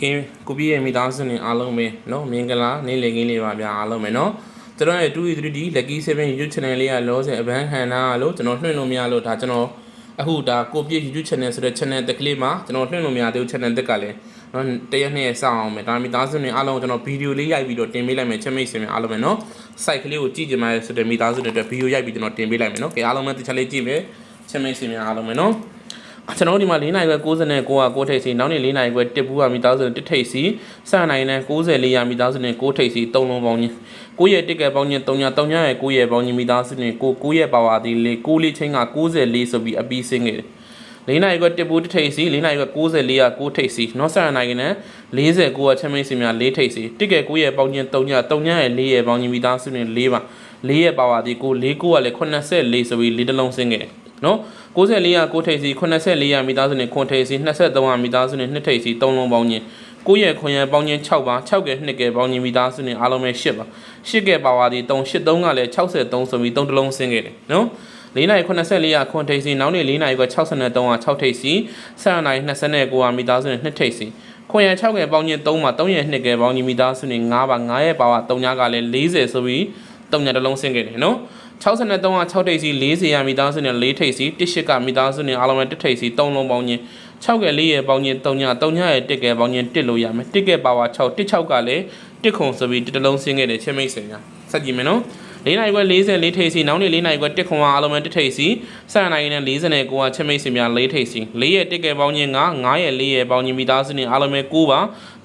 ကင်းကိုပြည့်ရဲ့မိသားစုနေအားလုံးပဲเนาะမင်္ဂလာနေ့လည်ခင်းလေးပါဗျာအားလုံးပဲเนาะကျွန်တော်ရဲ့ 2E3D Lucky 7 YouTube channel လေးကလောဆယ်အဘန်းဟန်နာလို့ကျွန်တော်လွှင့်လို့မရလို့ဒါကျွန်တော်အခုဒါကိုပြည့် YouTube channel ဆိုတဲ့ channel တက်ကလေးမှာကျွန်တော်လွှင့်လို့မရသေးဘူး channel တက်ကလည်းเนาะတရက်နှစ်ရက်စောင့်အောင်မယ်ဒါမိသားစုနေအားလုံးကိုကျွန်တော်ဗီဒီယိုလေးရိုက်ပြီးတော့တင်ပေးလိုက်မယ်ချက်မိတ်ဆွေများအားလုံးပဲเนาะ site ကလေးကိုကြည့်ကြမှာဆိုတဲ့မိသားစုတွေအတွက်ဗီဒီယိုရိုက်ပြီးကျွန်တော်တင်ပေးလိုက်မယ်เนาะကဲအားလုံးပဲတစ်ချက်လေးကြည့်မယ်ချက်မိတ်ဆွေများအားလုံးပဲเนาะ ကျွန်တော်တို့ဒီမှာ၄နိုင်ခွဲ69က6ထိပ်စီနောက်နေ့၄နိုင်ခွဲတစ်ဘူးကမိသားစုတစ်ထိပ်စီစနိုင်နဲ့94ရမိသားစုနဲ့6ထိပ်စီ3လုံးပေါင်းချင်း9ရဲ့တစ်ကဲပေါင်းချင်း3ည3ညရဲ့9ရဲ့ပေါင်းချင်းမိသားစုနဲ့9 9ရဲ့ပါဝါဒီလေး9လေးချင်းက94ဆိုပြီးအပီးစင်းခဲ့တယ်၄နိုင်ခွဲတစ်ဘူးတစ်ထိပ်စီ၄နိုင်ခွဲ94က6ထိပ်စီနော်စနိုင်နဲ့49ကချက်မင်းစီများ4ထိပ်စီတစ်ကဲ9ရဲ့ပေါင်းချင်း3ည3ညရဲ့4ရဲ့ပေါင်းချင်းမိသားစုနဲ့4ပါ4ရဲ့ပါဝါဒီ9 4 9ကလည်း84ဆိုပြီး၄တလုံးစင်းခဲ့တယ် နော်94ရ9ထိပ်စီ84ရမိသားစုနဲ့ခွန်ထိပ်စီ23ရမိသားစုနဲ့2ထိပ်စီ3လုံးပေါင်းချင်း9ရက်ခွန်ရပေါင်းချင်း6ပါ6ကဲ2ကဲပေါင်းချင်းမိသားစုနဲ့အားလုံးပဲ8ပါ8ကဲပါဝါဒီ3 83ကလည်း63ဆိုပြီး3တလုံးဆင်းခဲ့တယ်နော်၄နိုင်84ရခွန်ထိပ်စီနောက်နေ့၄နိုင်က63က6ထိပ်စီ7နိုင်29ကမိသားစုနဲ့2ထိပ်စီခွန်ရ6ကဲပေါင်းချင်း3မှာ3ရက်2ကဲပေါင်းချင်းမိသားစုနဲ့9ပါ9ရက်ပါဝါ3ညကလည်း40ဆိုပြီး3ညတလုံးဆင်းခဲ့တယ်နော် 63က6ထိပ်စီ40ရမိသားစုနဲ့4ထိပ်စီ18ကမိသားစုနဲ့အားလုံးပဲ1ထိပ်စီ3လုံးပေါင်းချင်း6က4ရဲ့ပေါင်းချင်း3ည3ညရဲ့1ကဲပေါင်းချင်း1လို့ရမယ်1ကဲပါဝါ6 16ကလည်း1ခုံဆိုပြီး1တလုံးဆင်းခဲ့တယ်ချင်းမိတ်ဆွေများစက်ကြည့်မယ်နော်၄နိုင်ခွဲ44ထိပ်စီနောက်နေ့၄နိုင်ခွဲ1ခွန်အားလုံးပဲ1ထိပ်စီ7နိုင်နဲ့49ကချင်းမိတ်ဆွေများ4ထိပ်စီ4ရဲ့1ကဲပေါင်းချင်း9 9ရဲ့4ရဲ့ပေါင်းချင်းမိသားစုနဲ့အားလုံးပဲ9ပါ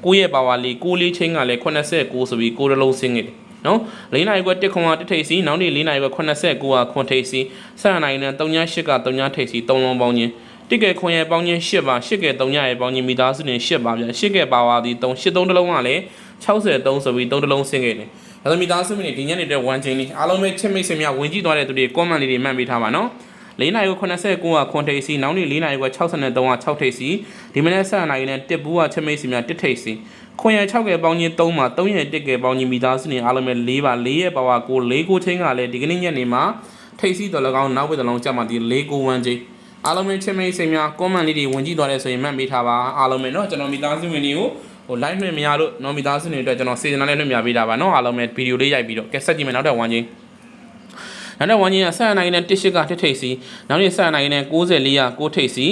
9ရဲ့ပါဝါ4 9လေးချင်းကလည်း89ဆိုပြီး9တလုံးဆင်းခဲ့တယ် နော်၄နိုင်ခွဲ1ခွန်က1ထိပ်စီနောက်နေ့၄နိုင်ခွဲ89ကခွန်ထိပ်စီ7နိုင်နဲ့38က3ထိပ်စီ3လုံးပေါင်းချင်းတစ်ကဲခွန်ရဲ့ပေါင်းချင်း8ပါ8ကဲ3ညရဲ့ပေါင်းချင်းမိသားစုနဲ့8ပါဗျာ8ကဲပါဝါဒီ3 8 3တလုံးကလည်း63ဆိုပြီး3တလုံးဆင်းခဲ့တယ်ဒါဆိုမိသားစုမိနေဒီညနေတဲ့1ချင်းလေးအားလုံးပဲချစ်မိတ်ဆွေများဝင်ကြည့်သွားတဲ့သူတွေ comment လေးတွေမှတ်ပေးထားပါနော်၄နိုင်ကို89ကခွန်ထိပ်စီနောက်နေ့၄နိုင်က63က6ထိပ်စီဒီမနေ့7နိုင်နဲ့တစ်ဘူးကချစ်မိတ်ဆွေများတစ်ထိပ်စီ ခွန်ရ6ကဲပေါင်းချင်း3မှာ3ရက်1ကဲပေါင်းချင်းမိသားစုနေအားလုံးပဲ4ပါ4ရက်ပါဝါကို4ကိုချင်းကလည်းဒီကနေ့ညနေမှာထိပ်စီတော်၎င်းနောက်ဝေးတော်၎င်းကြမှာဒီ4ကို1ချင်းအားလုံးပဲချစ်မိတ်ဆွေများ comment လေးတွေဝင်ကြည့်သွားတဲ့ဆိုရင်မှတ်ပေးထားပါအားလုံးပဲเนาะကျွန်တော်မိသားစုဝင်တွေကိုဟို live လွှင့်မရလို့เนาะမိသားစုတွေအတွက်ကျွန်တော်စေတနာနဲ့လွှင့်ပြပေးတာပါเนาะအားလုံးပဲဗီဒီယိုလေးရိုက်ပြီးတော့ကဲဆက်ကြည့်မယ်နောက်တစ်1ချင်းနောက်တဲ့ဝန်းကြီးကဆက်နိုင်တဲ့တစ်ရှိကတစ်ထိပ်စီနောက်နေ့ဆက်နိုင်တဲ့94ရ9ထိပ်စီ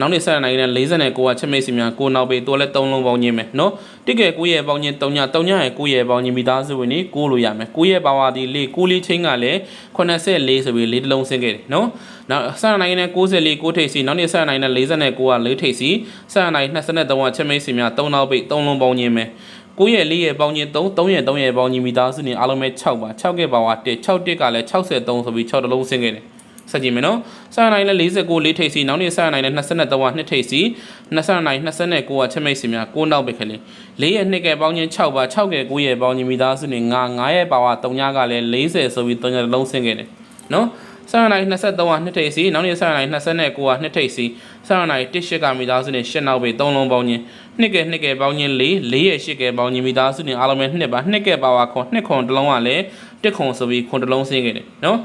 နောက်နေ့ဆက်နိုင်တဲ့49ကချက်မိတ်စီများကိုနောက်ပေတော့လဲ3လုံးပေါင်းခြင်းပဲနော်တစ်ကယ်ကိုရဲ့ပေါင်းခြင်း3ည3ညရဲ့ကိုရဲ့ပေါင်းခြင်းမိသားစုဝင်နေကိုလို့ရမယ်ကိုရဲ့ပါဝါဒီလေးကိုလေးချင်းကလည်း84ဆိုပြီးလေးတလုံးဆင်းခဲ့တယ်နော်နောက်ဆက်နိုင်တဲ့64 6ထိပ်စီနောက်နေ့ဆက်နိုင်တဲ့49ကိုက4ထိပ်စီဆက်နိုင်23ကချက်မိတ်စီများ3နောက်ပေ3လုံးပေါင်းခြင်းပဲ9ရက်4ရက်ပေါင်းချင်း3 3ရက်3ရက်ပေါင်းချင်းမိသားစုနေအားလုံးပဲ6ပါ6ကဲပါဝါ1 6 1ကလည်း63ဆိုပြီး6တလုံးဆင်းခဲ့တယ် ဆက်ကြည့်မယ်နော်ဆန်နိုင်လည်း49လေးထိပ်စီနောက်နေ့ဆန်နိုင်လည်း23က2ထိပ်စီ20နိုင်29ကချက်မိတ်စီများ9နောက်ပဲခလေး4ရက်2ကဲပေါင်းချင်း6ပါ6ကဲ9ရက်ပေါင်းချင်းမိသားစုနေ9 9ရက်ပါဝါ3ညကလည်း40ဆိုပြီး3ညတလုံးဆင်းခဲ့တယ်နော်ဆန်နိုင်23က2ထိပ်စီနောက်နေ့ဆန်နိုင်29က2ထိပ်စီဆန်နိုင်18ကမိသားစုနေ10နောက်ပဲ3လုံးပေါင်းချင်း2ကဲ2ကဲပေါင်းချင်း4 4ရက်8ကဲပေါင်းချင်းမိသားစုနေအားလုံးပဲ2ပါ2ကဲပါဝါခွန်2ခွန်တလုံးကလည်း1ခွန်ဆိုပြီးခွန်တလုံးဆင်းခဲ့တယ်နော်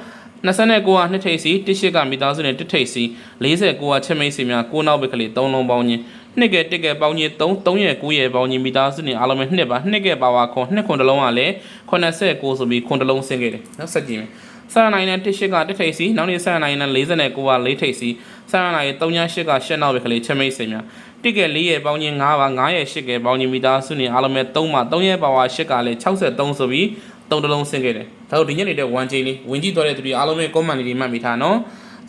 29ကနှစ်ထိပ်စီ18ကမိသားစုနဲ့တစ်ထိပ်စီ49ကချက်မိတ်စီများ9နောက်ပဲကလေး3လုံးပေါင်းချင်းနှစ်ကဲတစ်ကဲပေါင်းချင်း3 3ရဲ့9ရဲ့ပေါင်းချင်းမိသားစုနဲ့အားလုံးပဲ2ပါ2ကဲပါဝါခွန်2ခွန်တလုံးကလည်း89ဆိုပြီးခွန်တလုံးဆင်းခဲ့တယ်နောက်ဆက်ကြည့်မယ်ဆာနိုင်နဲ့တစ်ရှိကတစ်ထိပ်စီနောက်နေ့ဆာနိုင်နဲ့49က4ထိပ်စီဆာနိုင်3ည8က8နောက်ပဲကလေးချက်မိတ်စီများတစ်ကဲ4ရဲ့ပေါင်းချင်း9ပါ9ရဲ့8ကဲပေါင်းချင်းမိသားစုနဲ့အားလုံးပဲ3ပါ3ရဲ့ပါဝါ8ကလည်း63ဆိုပြီးတုံးတလုံးဆင်းခဲ့တယ် ဒါတို့ဒီညနေတဲ့1ချိန်လေးဝင်ကြည့်သွားတဲ့သူတွေအားလုံးရဲ့ comment လေးတွေမှတ်မိထားနော်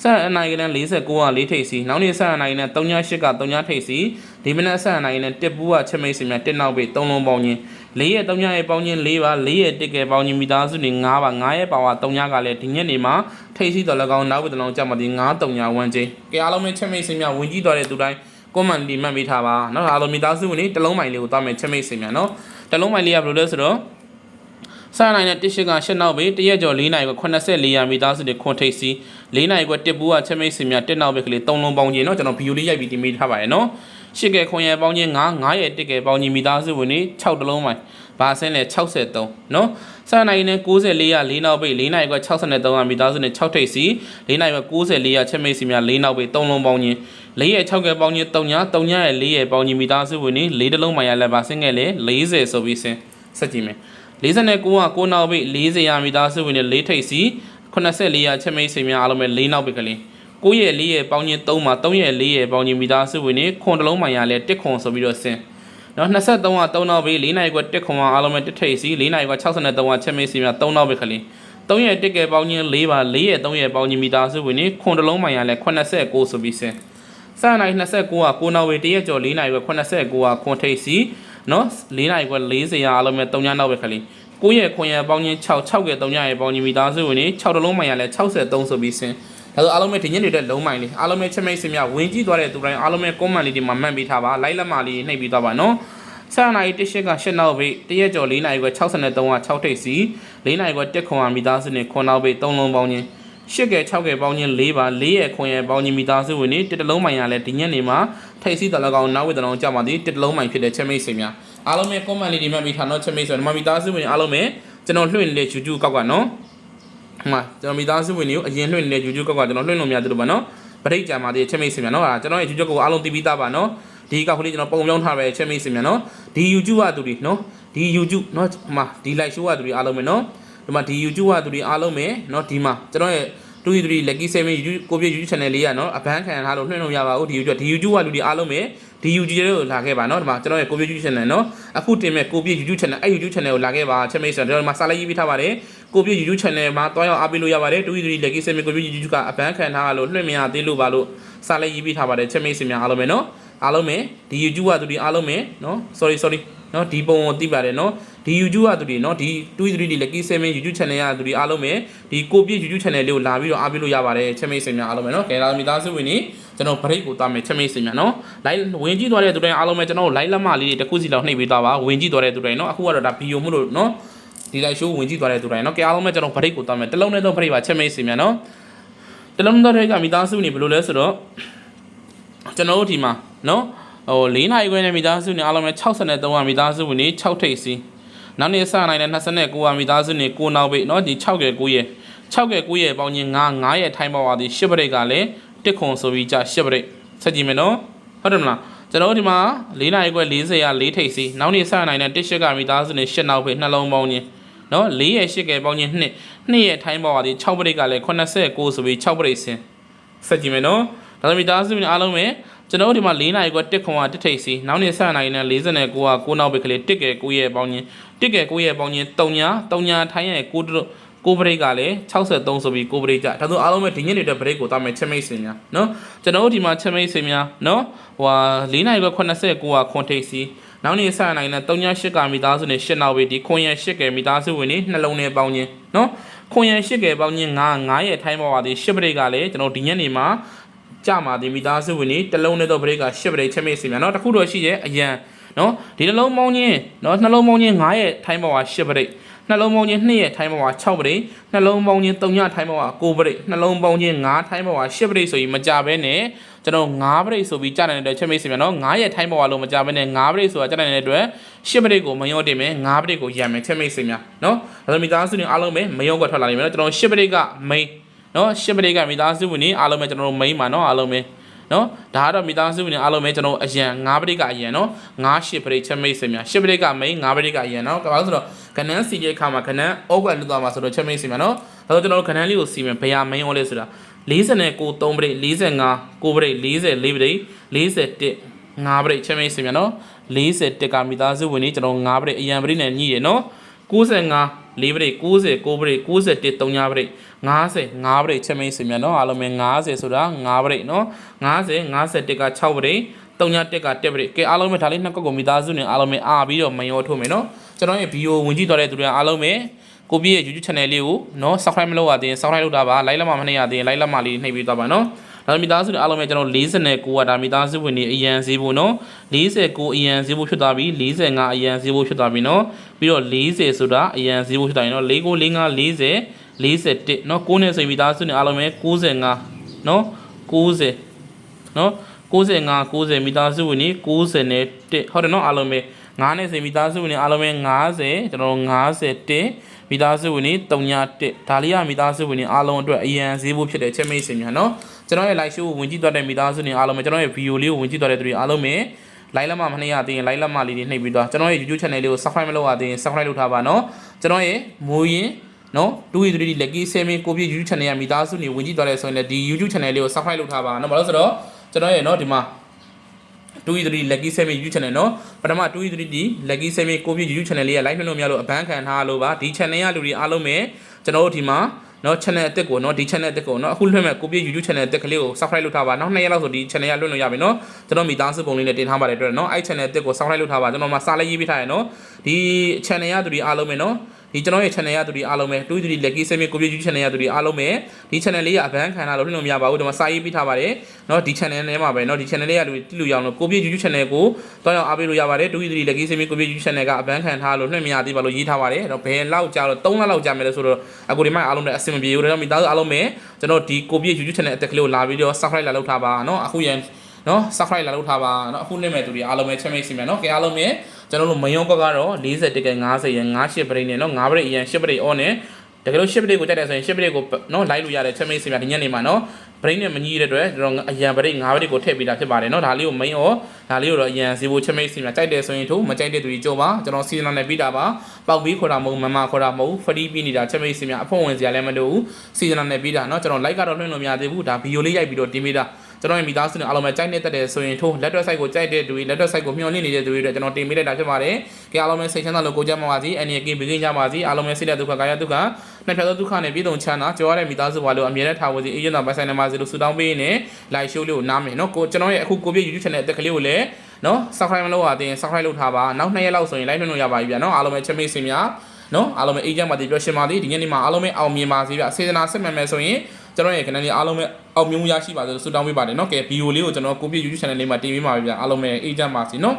ဆက်အနိုင်ကလန်49က၄ထိပ်စီနောက်နေ့ဆက်အနိုင်ကလန်38က3ထိပ်စီဒီမနက်ဆက်အနိုင်ကလန်1ပူကချက်မိတ်စီများ1နောက်ပေ3လုံးပေါင်းချင်း၄ရက်3ရက်ပေါင်းချင်း၄ပါ၄ရက်1ကဲပေါင်းချင်းမိသားစုတွေ9ပါ9ရက်ပေါင်းက3ရကလည်းဒီညနေမှာထိပ်စီတော်၎င်းနောက်ဘက်တလုံးကြမှာဒီ9 3ရ1ချင်းကြအားလုံးနဲ့ချက်မိတ်စီများဝင်ကြည့်သွားတဲ့သူတိုင်း comment ဒီမှတ်မိထားပါနောက်အားလုံးမိသားစုဝင်တွေတလုံးမိုင်လေးကိုသွားမယ်ချက်မိတ်စီများနော်တလုံးမိုင်လေးကဘယ်လိုလဲဆိုတော့ စနိုင်တဲ့တစ်ရှိက၈နောက်ပဲတရက်ကျော်၄နိုင်က84ရာမီတာစုတွေခွန်ထိပ်စီ၄နိုင်ကတစ်ဘူးကချက်မိတ်စီများတစ်နောက်ပဲကလေး၃လုံးပေါင်းကြီးနော်ကျွန်တော်ဗီယိုလေးရိုက်ပြီးတင်ပေးထားပါရနော်ရှစ်ကဲခွန်ရပေါင်းကြီး9 9ရဲ့တစ်ကဲပေါင်းကြီးမိသားစုဝင်နေ6တလုံးပိုင်းဘာဆင်းလဲ63နော်စနိုင်နဲ့94ရ4နောက်ပိတ်4နိုင်က63ကမိသားစုနဲ့6ထိပ်စီ4နိုင်က94ရချက်မိတ်စီများ4နောက်ပိတ်3လုံးပေါင်းကြီး၄ရဲ့6ကဲပေါင်းကြီး3ညာ3ညာရဲ့4ရဲ့ပေါင်းကြီးမိသားစုဝင်နေ4တလုံးပိုင်းရလက်ဘာဆင်းခဲ့လေ40ဆိုပြီးဆင်းဆက်ကြည့်မယ် 49က9နောက်ပိတ်40ရမိသားစုဝင်တွေ4ထိပ်စီ84ရချက်မိတ်စီများအားလုံးပဲ4နောက်ပိတ်ကလေး9ရဲ့4ရဲ့ပေါင်းချင်း3မှာ3ရဲ့4ရဲ့ပေါင်းချင်းမိသားစုဝင်တွေခွန်တလုံးမိုင်ရလဲ1ခွန်ဆိုပြီးတော့ဆင်းနော်23က3နောက်ပြီ4နိုင်က1ခွန်အားလုံးပဲ1ထိပ်စီ4နိုင်က63ကချက်မေးစီများ3နောက်ပဲခလေး3ရဲ့1ကဲပေါင်းချင်း4ပါ4ရဲ့3ရဲ့ပေါင်းချင်းမိသားစုဝင်တွေခွန်တလုံးမိုင်ရလဲ89ဆိုပြီးဆင်းစနိုင်29က9နောက်ပဲ1ရက်ကျော်4နိုင်က89ကခွန်ထိပ်စီ နော်4နိုင်က40အားလုံးပဲ3ညနောက်ပဲခလေး9ရဲ့ခွန်ရပေါင်းချင်း6 6ရဲ့3ညရဲ့ပေါင်းချင်းမိသားစုဝင်တွေ6တလုံးမိုင်ရလဲ63ဆိုပြီးဆင်းဒါဆိုအားလုံးပဲဒီညနေတဲ့လုံးမိုင်လေးအားလုံးပဲချက်မိတ်စင်များဝင်ကြည့်သွားတဲ့သူတိုင်းအားလုံးပဲ comment လေးဒီမှာမှတ်ပေးထားပါလိုက်လက်မလေးနှိပ်ပြီးသွားပါနော်ဆာနိုင်တစ်ရှစ်ကရှစ်နောက်ပိတရက်ကျော်၄နိုင်က63က6ထိပ်စီ၄နိုင်ကတက်ခွန်မိသားစုနဲ့ခွန်နောက်ပိ3လုံးပေါင်းချင်း ရှစ်ကဲ6ကဲပေါင်းချင်း၄ပါ၄ရဲ့ခွန်ရဲ့ပေါင်းချင်းမိသားစုဝင်နေတစ်တလုံးမိုင်ရလဲဒီညနေမှာထိပ်စီတလကောင်နောက်ဝေတလုံးကြပါသည်တစ်တလုံးမိုင်ဖြစ်တဲ့ချက်မိတ်စင်များအားလုံးပဲ comment လေးဒီမှတ်ပြီးထားနော်ချက်မိတ်ဆိုဒီမှာမိသားစုဝင်အားလုံးပဲကျွန်တော်လွှင့်နေတဲ့ YouTube ကောက်ကနော်ဟိုမှာကျွန်တော်မိသားစုဝင်တွေကိုအရင်လွှင့်နေတဲ့ YouTube ကောက်ကကျွန်တော်လွှင့်လို့မရသေးလို့ပါနော်ပရိတ်ကြံပါသေးချက်မိတ်စင်မြန်နော်ဟာကျွန်တော်ရဲ့ YouTube ကောက်ကိုအားလုံးသိပြီးသားပါနော်ဒီကောက်ကလေးကျွန်တော်ပုံပြောင်းထားပဲချက်မိတ်စင်မြန်နော်ဒီ YouTube ကသူတွေနော်ဒီ YouTube နော်ဟိုမှာဒီ live show ကသူတွေအားလုံးပဲနော် ဒီမှာဒီ YouTube ကသူတွေအားလုံးပဲနော်ဒီမှာကျွန်တော်ရဲ့23 lucky 7 YouTube ကိုပြ YouTube channel လေးကနော်အဘန်းခံထားလို့နှွှင့်လို့ရပါဘူးဒီ YouTube ဒီ YouTube ကလူတွေအားလုံးပဲဒီ YouTube ကိုလာခဲ့ပါနော်ဒီမှာကျွန်တော်ရဲ့ကိုပြ YouTube channel နော်အခုတင်မဲ့ကိုပြ YouTube channel အဲ့ YouTube channel ကိုလာခဲ့ပါချက်မိတ်ဆိုတော့ဒီမှာစာလိုက်ရေးပေးထားပါတယ်ကိုပြ YouTube channel မှာတွားရောက်အားပေးလို့ရပါတယ်23 lucky 7ကိုပြ YouTube ကအဘန်းခံထားလို့လွှင့်မရသေးလို့ပါလို့စာလိုက်ရေးပေးထားပါတယ်ချက်မိတ်စင်များအားလုံးပဲနော် အားလုံးပဲဒီ YouTube ကသူတွေအားလုံးပဲနော် sorry sorry နော်ဒီပုံကိုသိပါတယ်နော်ဒီ YouTube ကသူတွေနော်ဒီ23 lucky 7 YouTube channel ကသူတွေအားလုံးပဲဒီကိုပြ YouTube channel လေးကိုလာပြီးတော့အားပေးလို့ရပါတယ်ချက်မိတ်စင်များအားလုံးပဲနော်ကဲလာမိသားစုဝင်နေကျွန်တော် break ကိုတာမယ်ချက်မိတ်စင်များနော် live ဝင်ကြည့်သွားတဲ့သူတွေအားလုံးပဲကျွန်တော် live လက်မလေးတွေတစ်ခုစီလောက်နှိပ်ပေးသွားပါဝင်ကြည့်သွားတဲ့သူတွေနော်အခုကတော့ဒါ video မှုလို့နော်ဒီ live show ဝင်ကြည့်သွားတဲ့သူတွေနော်ကဲအားလုံးပဲကျွန်တော် break ကိုတာမယ်တစ်လုံးနဲ့တော့ break ပါချက်မိတ်စင်များနော်တစ်လုံးတော့ break ကမိသားစုနေဘယ်လိုလဲဆိုတော့ကျွန်တော်တို့ဒီမှာ နော်ဟို၄နိုင်ခွဲနဲ့မိသားစုနဲ့အားလုံးပဲ63ဟာမိသားစုဝင်နေ6ထိပ်စီနောက်နေ့စနိုင်တဲ့29ဟာမိသားစုနဲ့9နောက်ပိတ်နော်ဒီ6ကဲ9ရဲ့6ကဲ9ရဲ့ပေါင်းချင်း9 9ရဲ့ထိုင်းပေါ်ပါသည်10ပရိတ်ကလည်းတစ်ခွန်ဆိုပြီးကြ10ပရိတ်ဆက်ကြည့်မယ်နော်ဟုတ်တယ်မလားကျွန်တော်ဒီမှာ၄နိုင်ခွဲ40ရာ၄ထိပ်စီနောက်နေ့စနိုင်တဲ့တစ်ရှစ်ကမိသားစုနဲ့10နောက်ပိတ်နှလုံးပေါင်းချင်းနော်၄ရဲ့၈ကဲပေါင်းချင်း2 2ရဲ့ထိုင်းပေါ်ပါသည်6ပရိတ်ကလည်း89ဆိုပြီး6ပရိတ်စင်ဆက်ကြည့်မယ်နော်ဒါဆိုမိသားစုနဲ့အားလုံးပဲ ကျွန်တော်တို့ဒီမှာ၄နာရီကွက်တစ်ခွန်ကတစ်ထိပ်စီနောက်နေ့7နာရီနဲ့49က9နောက်ပဲကလေးတစ်ကယ်9ရဲ့ပေါင်းချင်းတစ်ကယ်9ရဲ့ပေါင်းချင်း3ညာ3ညာထိုင်းရဲ့9တို့ကိုဘရိတ်ကလည်း63ဆိုပြီးကိုဘရိတ်ကဒါဆိုအားလုံးပဲဒီညနေအတွက်ဘရိတ်ကိုတားမယ်ချက်မိတ်စင်များနော်ကျွန်တော်တို့ဒီမှာချက်မိတ်စင်များနော်ဟိုဟာ၄နိုင်ခွဲ89ကခွန်ထိပ်စီနောက်နေ့ဆက်နိုင်တဲ့38ကမိသားစုနဲ့8နောက်ပဲဒီခွန်ရ8ကမိသားစုဝင်နေနှလုံးနဲ့ပေါင်းခြင်းနော်ခွန်ရ8ကပေါင်းခြင်း9 9ရဲ့အထိုင်းပေါ်ပါသည်8ဘရိတ်ကလည်းကျွန်တော်ဒီညနေမှာ ကြမှာဒီမိသားစုဝင်တွေတလုံးနဲ့တော့ဘရိတ်က၈ဘရိတ်ချက်မိတ်စီမြန်နော်တခုတော့ရှိရဲ့အရန်နော်ဒီနှလုံးမောင်းချင်းနော်နှလုံးမောင်းချင်း9ရဲ့ထိုင်းပေါ်မှာ10ပရိတ်နှလုံးမောင်းချင်း2ရဲ့ထိုင်းပေါ်မှာ6ပရိတ်နှလုံးမောင်းချင်း3ရထိုင်းပေါ်မှာ9ပရိတ်နှလုံးမောင်းချင်း9ထိုင်းပေါ်မှာ10ပရိတ်ဆိုပြီးမကြဘဲနဲ့ကျွန်တော်9ပရိတ်ဆိုပြီးကြနိုင်တဲ့ချက်မိတ်စီမြန်နော်9ရဲ့ထိုင်းပေါ်မှာလို့မကြဘဲနဲ့9ပရိတ်ဆိုတာကြနိုင်တဲ့အတွက်10ပရိတ်ကိုမယောတင်မယ်9ပရိတ်ကိုရံမယ်ချက်မိတ်စီမြန်နော်ဒါဆိုမိသားစုတွေအားလုံးပဲမယောကွက်ထွက်လာနိုင်မယ်နော်ကျွန်တော်10ပရိတ်က main နော်10ပရိတ်ကမိသားစုဝင်တွေအားလုံးပဲကျွန်တော်တို့ main ပါနော်အားလုံးပဲနော်ဒါကတော့မိသားစုဝင်အားလုံးပဲကျွန်တော်အရန်9ပရိကအရန်နော်9ရှစ်ပရိချက်မိတ်စင်များ10ပရိကမိန်9ပရိကအရန်နော်ဘာလို့ဆိုတော့ကနန်းစီရဲ့ခါမှာကနန်းဩကွက်လွတ်သွားမှာဆိုတော့ချက်မိတ်စင်များနော်ဒါဆိုကျွန်တော်တို့ကနန်းလေးကိုစီမယ်ဘယ်ဟာမိန်ဩလဲဆိုတာ49 3ပရိ45 9ပရိ44ပရိ41 5ပရိချက်မိတ်စင်များနော်41ကမိသားစုဝင်တွေကျွန်တော်9ပရိအရန်ပရိနဲ့ညှိရနော်95 4ပရိ90 9ပရိ91 3ညာပရိ50 5ပရိချက်မိတ်စင်မြန်နော်အားလုံးပဲ50ဆိုတာ5ပရိနော်50 51က6ပရိ3ညာ1က1ပရိကဲအားလုံးပဲဒါလေးနှစ်ကုတ်ကိုမိသားစုနဲ့အားလုံးပဲအားပြီးတော့မယောထုတ်မယ်နော်ကျွန်တော်ရဲ့ဗီဒီယိုဝင်ကြည့်တော့တဲ့သူတွေအားလုံးပဲကိုပြည့်ရဲ့ YouTube channel လေးကိုနော် subscribe မလုပ်ရသေးရင် subscribe လုပ်တာပါ like လက်မမနှိပ်ရသေးရင် like လက်မလေးနှိပ်ပြီးတော့ပါနော် ဒါမိသားစုတွေအားလုံးပဲကျွန်တော်49ကဒါမိသားစုဝင်နေအရန်ဈေးဖို့နော်49အရန်ဈေးဖို့ဖြစ်သွားပြီ45အရန်ဈေးဖို့ဖြစ်သွားပြီနော်ပြီးတော့40ဆိုတာအရန်ဈေးဖို့ဖြစ်သွားပြီနော်49 45 40 41နော်9နဲ့ဆိုရင်မိသားစုတွေအားလုံးပဲ95နော်90နော်95 90မိသားစုဝင်နေ90နဲ့1ဟုတ်တယ်နော်အားလုံးပဲ9နဲ့ဆိုရင်မိသားစုဝင်နေအားလုံးပဲ90ကျွန်တော်51မိသားစုဝင်နေ3ည1ဒါလေးကမိသားစုဝင်နေအားလုံးအတွက်အရန်ဈေးဖို့ဖြစ်တဲ့ချက်မိတ်ဆွေများနော် ကျွန်တော်ရဲ့ live show ကိုဝင်ကြည့်သွားတဲ့မိသားစုတွေအားလုံးပဲကျွန်တော်ရဲ့ video လေးကိုဝင်ကြည့်သွားတဲ့သူတွေအားလုံးပဲ like လက်မမနှိပ်ရသေးရင် like လက်မလေးတွေနှိပ်ပြီးသွားကျွန်တော်ရဲ့ YouTube channel လေးကို subscribe မလုပ်ရသေးရင် subscribe လုပ်ထားပါနော်ကျွန်တော်ရဲ့မိုးရင်နော်2 3 lucky 7ကိုပြ YouTube channel ရမိသားစုနေဝင်ကြည့်သွားတယ်ဆိုရင်လည်းဒီ YouTube channel လေးကို subscribe လုပ်ထားပါနော်ဘာလို့ဆိုတော့ကျွန်တော်ရဲ့နော်ဒီမှာ2 3 lucky 7 YouTube channel နော်ပထမ2 3 lucky 7ကိုပြ YouTube channel လေးက live လွှင့်လို့မရလို့အဘန်းခံထားလို့ပါဒီ channel ရလူတွေအားလုံးပဲကျွန်တော်တို့ဒီမှာ နော် channel အသစ်ကိုနော်ဒီ channel အသစ်ကိုနော်အခုလွှင့်မဲ့ကိုပြ YouTube channel အသစ်ကလေးကို subscribe လုပ်ထားပါနောက်2ရက်လောက်ဆိုဒီ channel ရလွှင့်လို့ရပြီနော်ကျွန်တော်မိသားစုပုံလေးနဲ့တင်ထားပါတယ်အတွက်နော်အဲ့ channel အသစ်ကို subscribe လုပ်ထားပါကျွန်တော်မှစာလေးရေးပေးထားရနော်ဒီ channel ရသူတွေအားလုံးပဲနော် ဒီကျွန်တော်ရဲ့ channel ရသူတွေအားလုံးပဲတူတူ lucky 7 ကိုပြ YouTube channel ရသူတွေအားလုံးပဲဒီ channel လေးကအဘန်းခံထားလို့လွှင့်လို့မရပါဘူးဒီမှာစာရေးပေးထားပါတယ်နော်ဒီ channel ထဲမှာပဲနော်ဒီ channel လေးကလူတိလို့ရအောင်လို့ကိုပြ YouTube channel ကိုတောင်းအောင်အားပေးလို့ရပါတယ်တူတူ lucky 7ကိုပြ YouTube channel ကအဘန်းခံထားလို့လွှင့်မရသေးပါလို့ရေးထားပါတယ်တော့ဘယ်လောက်ကြာလို့3လလောက်ကြာမယ်လို့ဆိုတော့အခုဒီမှာအားလုံးလည်းအဆင်မပြေဘူးတော့မိသားစုအားလုံးပဲကျွန်တော်ဒီကိုပြ YouTube channel အသက်ကလေးကိုလာပြီးတော့ subscribe လာလုပ်ထားပါနော်အခုရန်နော် subscribe လာလုပ်ထားပါနော်အခုနေမဲ့သူတွေအားလုံးပဲချက်မိတ်စီမယ်နော်ကဲအားလုံးပဲ ကျွန်တော်တို့မယုံကွက်ကတော့40တကယ်50ရန်58ပရိနေနော်9ပရိအရန်10ပရိ on နဲ့တကယ်လို့10ပရိကိုကြိုက်တယ်ဆိုရင်10ပရိကိုနော်လိုက်လို့ရတယ်ချက်မိတ်စီမယ်ဒီညနေမှာနော်ပရိနဲ့မကြီးတဲ့အတွက်ကျွန်တော်အရန်ပရိ9ပရိကိုထည့်ပေးတာဖြစ်ပါတယ်နော်ဒါလေးကို main ရောဒါလေးကိုတော့အရန်စီဖို့ချက်မိတ်စီမယ်ကြိုက်တယ်ဆိုရင်ထို့မကြိုက်တဲ့သူတွေကြောပါကျွန်တော်စီဇန်နဲ့ပြီးတာပါပေါက်ပြီးခေါ်တာမဟုတ်မမခေါ်တာမဟုတ်ဖရီးပြီးနေတာချက်မိတ်စီမယ်အဖို့ဝင်စရာလည်းမလိုဘူးစီဇန်နဲ့ပြီးတာနော်ကျွန်တော် like ကတော့လွှင့်လို့မရသေးဘူးဒါဗီဒီယိုလေးရိုက်ပြီးတော့တင်ပေးတာ ကျွန်တော်ရဲ့မိသားစုနဲ့အားလုံးပဲကြိုက်နေတတ်တယ်ဆိုရင်ထိုးလက်တွက် site ကိုကြိုက်တဲ့သူတွေလက်တွက် site ကိုမျှော်လင့်နေတဲ့သူတွေအတွက်ကျွန်တော်တင်ပေးလိုက်တာဖြစ်ပါတယ်။ကြအားလုံးပဲစိတ်ချမ်းသာလို့ကိုကြမှာပါစီ။အန်ရီကင်းပြီးကင်းကြပါစီ။အားလုံးပဲစိတ်တဲ့ဒုက္ခကာယဒုက္ခနှစ်ဖြတ်သောဒုက္ခနဲ့ပြည်စုံချမ်းသာကြောရတဲ့မိသားစုဘာလို့အမြဲတမ်းထားဝစီအေးရနာပိုင်ဆိုင်နေပါစေလို့ဆုတောင်းပေးနေ live show လေးကိုနားမယ်နော်ကိုကျွန်တော်ရဲ့အခုကိုပြ YouTube channel အသက်ကလေးကိုလည်းနော် subscribe မလုပ်ရသေးရင် subscribe လုပ်ထားပါနောက်2ရက်လောက်ဆိုရင် live လွှင့်လို့ရပါပြီဗျာနော်အားလုံးပဲချက်မိတ်စင်များနော်အားလုံးပဲအေးချမ်းပါတည်ပြောရှင်ပါသည်ဒီညနေမှာအားလုံးပဲအောင်မြင်ပါစေဗျစေတနာဆက်မှန်မယ်ဆိုရင်ကျွန်တော်ရဲ့ channel လေးအားလုံးပဲ အောင်မြင်မှုရရှိပါစေလို့ဆုတောင်းပေးပါတယ်နော်ကဲဗီဒီယိုလေးကိုကျွန်တော်ကိုပြ YouTube channel လေးမှာတင်ပေးပါပြီဗျာအားလုံးပဲအေးချမ်းပါစေနော်